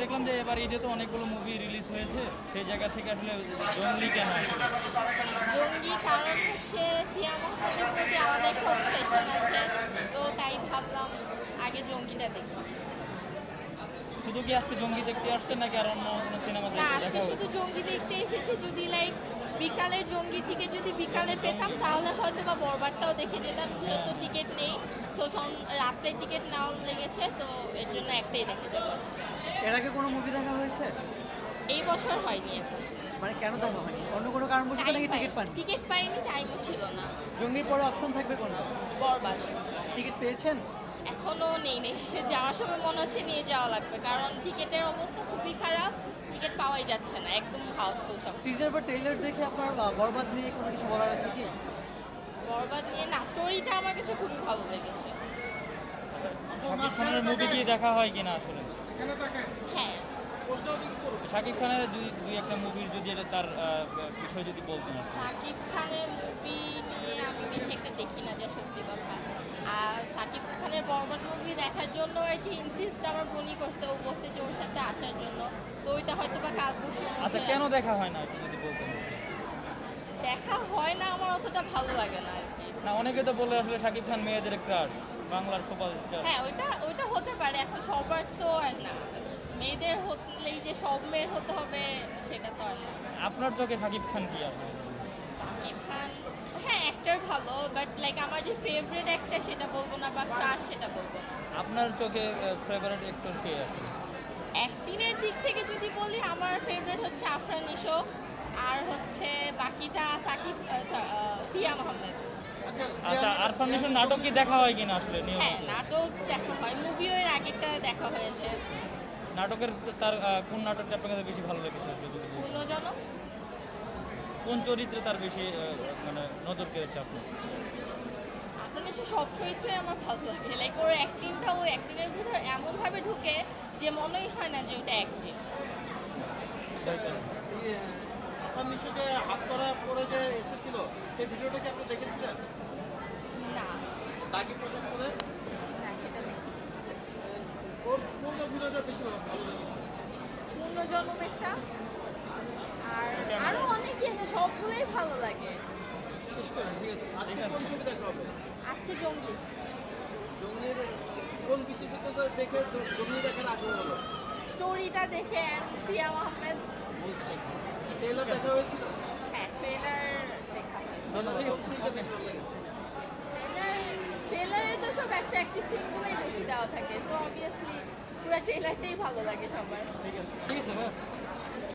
দেখলাম যে এবার ঈদে তো অনেকগুলো মুভি রিলিজ হয়েছে সেই জায়গা থেকে আসলে জঙ্গলি কেন জঙ্গলি জঙ্গি কারণ হচ্ছে সিয়া মোহাম্মদের প্রতি আমাদের একটা অবসেশন আছে তো তাই ভাবলাম আগে জঙ্গিটা দেখি। শুধু কি আজকে জঙ্গি দেখতে আসছেন নাকি আর অন্য কোনো সিনেমা না আজকে শুধু জঙ্গি দেখতে এসেছি যদি লাইক বিকালের জঙ্গির টিকিট যদি বিকালে পেতাম তাহলে হয়তো বা বরবারটাও দেখে যেতাম যেহেতু টিকিট নেই। সো রাত্রে টিকিট নাও লেগেছে তো এর জন্য একটাই দেখে যাব আজকে। এর আগে কোনো মুভি দেখা হয়েছে? এই বছর হয়নি এখন। মানে কেন দেখা হয়নি? অন্য কোনো কারণ বসে নাকি টিকিট পান টিকিট পাইনি টাইমও ছিল না। জঙ্গির পরে অপশন থাকবে কোনটা? বরবাদ। টিকিট পেয়েছেন? এখনও নেই নেই। যাওয়ার সময় মনে হচ্ছে নিয়ে যাওয়া লাগবে কারণ টিকিটের অবস্থা খুবই খারাপ। টিকিট পাওয়াই যাচ্ছে না একদম হাউসফুল সব টিজার বা ট্রেলার দেখে আপনার বরবাদ নিয়ে কোনো কিছু বলার আছে কি? বরবাদ নিয়ে না স্টোরিটা আমার কাছে খুবই ভালো লেগেছে। শাকিব খানের মুভি কি দেখা হয় কিনা আসলে? হ্যাঁ। শাকিব খানের দুই দুই একটা মুভির যদি এটা তার বিষয় যদি বলতেন কি। খানের মুভি নিয়ে আমি বেশি একটা দেখি না যা সত্যি কথা আর সাকিব খানের বরবাদ মুভি দেখার জন্য আর কি ইনসিস্ট আমার বোনই করছে ও বসেছে ওর সাথে আসার জন্য। তো ওইটা হয়তো বা কাল মধ্যে আচ্ছা কেন দেখা হয় না যদি বলতেন দেখা হয় না আমার অতটা ভালো লাগে না আর কি। না অনেকে তো বলে আসলে শাকিব খান মেয়েদের ক্রাশ বাংলার সুপার স্টার হ্যাঁ ওইটা ওইটা হতে পারে এখন সবার তো আর না। মেয়েদের হলেই যে সব মেয়ের হতে হবে সেটা তো আর না। আপনার চোখে শাকিব খান কি আসলে সাকিব খান অ্যাক্টর ভালো বাট লাইক আমার যে ফেভারিট অ্যাক্টর সেটা বলব না বা ক্রাশ সেটা বলব না। আপনার চোখে ফেভারিট অ্যাক্টর কে আছে অ্যাক্টিংয়ের দিক থেকে যদি বলি আমার ফেভারিট হচ্ছে আফরান নিশো আর হচ্ছে বাকিটা সাকিব সিয়া আহমেদ আচ্ছা আর ফাউন্ডেশন নাটক কি দেখা হয় কিনা আসলে হ্যাঁ নাটক দেখা হয়। মুভিও এর আগেরটা দেখা হয়েছে। নাটকের তার কোন নাটকটা আপনার কাছে বেশি ভালো লেগেছে পূর্ণজনক কোন চরিত্রে তার বেশি মানে নজর কেড়েছে আপনি আসলে সে সব চরিত্রে আমার ভালো লাগে। লাইক ওর অ্যাক্টিংটা ও অ্যাক্টিংয়ের ভিতরে এমনভাবে ঢুকে যে মনেই হয় না যে ওটা অ্যাক্টিং যে হাত করা পরে যে এসেছিল সেই ভিডিওটা কি আপনি দেখেছিলেন? না। দাগি পোশাক পরে না সেটা দেখি। ওর কোন ভিডিওটা বেশি ভালো লেগেছে। পূর্ণজন্ম একটা আর সবগুলোই ভালো লাগে। আজকে জঙ্গি। জঙ্গলির কোন বিশেষত্বতা দেখে জঙ্গলি দেখার আগ্রহ হলো? স্টোরিটা দেখে সিয়াম আহমেদ। ট্রেলার দেখা হয়েছিল? হ্যাঁ ট্রেলার দেখা ট্রেলার ট্রেলারে তো সব অ্যাট্রাকটিভ সিনগুলোই বেশি দেওয়া থাকে সো অবভিয়াসলি পুরো ট্রেলারটাই ভালো লাগে সবার। ঠিক আছে ভাই।